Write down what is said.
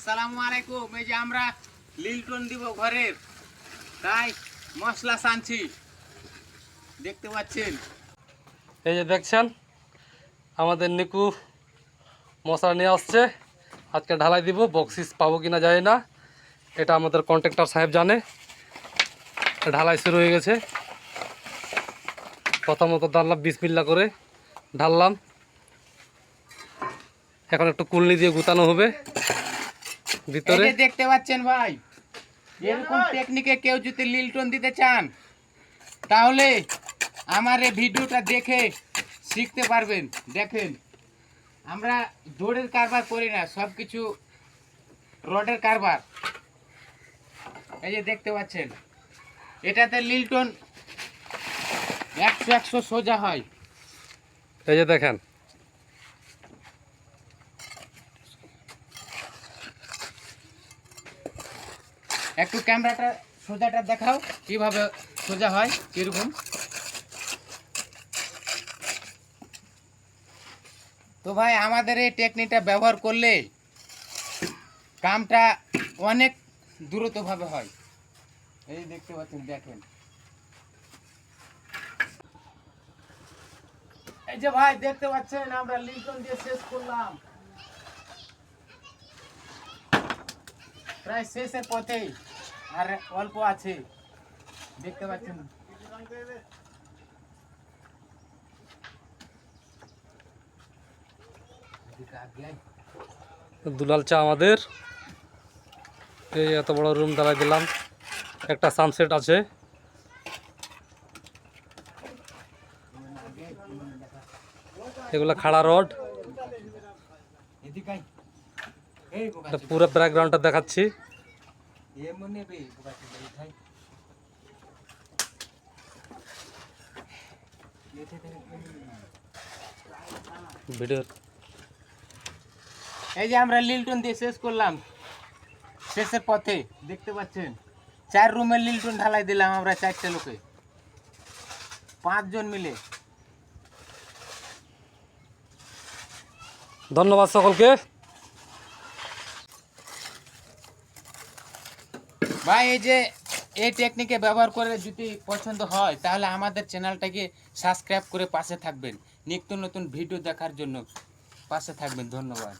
আসসালামু আলাইকুম। এই যে আমরা লিলটন দিব ঘরের। তাই মশলা সানছি দেখতে পাচ্ছেন? এই যে দেখছেন, আমাদের নিকু মশলা নিয়ে আসছে। আজকে ঢালাই দিব বক্সিস পাবো কিনা যায় না। এটা আমাদের কন্ট্রাক্টর সাহেব জানে। ঢালাই শুরু হয়ে গেছে। প্রথমত ডাললাম বিসমিল্লা করে। ঢাললাম। এখন একটু কুলনি দিয়ে গুতানো হবে। ভিতরে? যে দেখতে পাচ্ছেন ভাই এরকম টেকনিকে কেউ যদি লিলটন দিতে চান তাহলে আমার এই ভিডিওটা দেখে শিখতে পারবেন। দেখেন আমরা দৌড়ের কারবার করি না সব কিছু রডের কারবার। এই যে দেখতে পাচ্ছেন এটাতে লিলটন একশো একশো সোজা হয়। এই যে দেখেন একটু ক্যামেরাটা সোজাটা দেখাও, কীভাবে সোজা হয়, কীরকম। তো ভাই, আমাদের এই টেকনিকটা ব্যবহার করলে কামটা অনেক দ্রুতভাবে হয়। এই দেখতে পাচ্ছেন, দেখেন। এই যে ভাই, দেখতে পাচ্ছেন, আমরা লিঙ্কন দিয়ে শেষ করলাম। প্রায় শেষের পথেই আর অল্প আছে। দেখতে পাচ্ছেন। দুলাল চা আমাদের। এই এত বড় রুম দাঁড়াই দিলাম। একটা সানসেট আছে। এগুলো খাড়া রড এদিকে পুরো ব্যাকগ্রাউন্ডটা দেখাচ্ছি। ভিডিও এই যে আমরা লিলটন দিয়ে শেষ করলাম। শেষের পথে দেখতে পাচ্ছেন? চার রুমের লিলটন ঢালাই দিলাম আমরা চারটে লোকে। পাঁচজন মিলে। ধন্যবাদ সকলকে। ভাই, এই যে এই টেকনিকে ব্যবহার করে যদি পছন্দ হয়, তাহলে আমাদের চ্যানেলটাকে সাবস্ক্রাইব করে পাশে থাকবেন। নিত্য নতুন ভিডিও দেখার জন্য পাশে থাকবেন। ধন্যবাদ।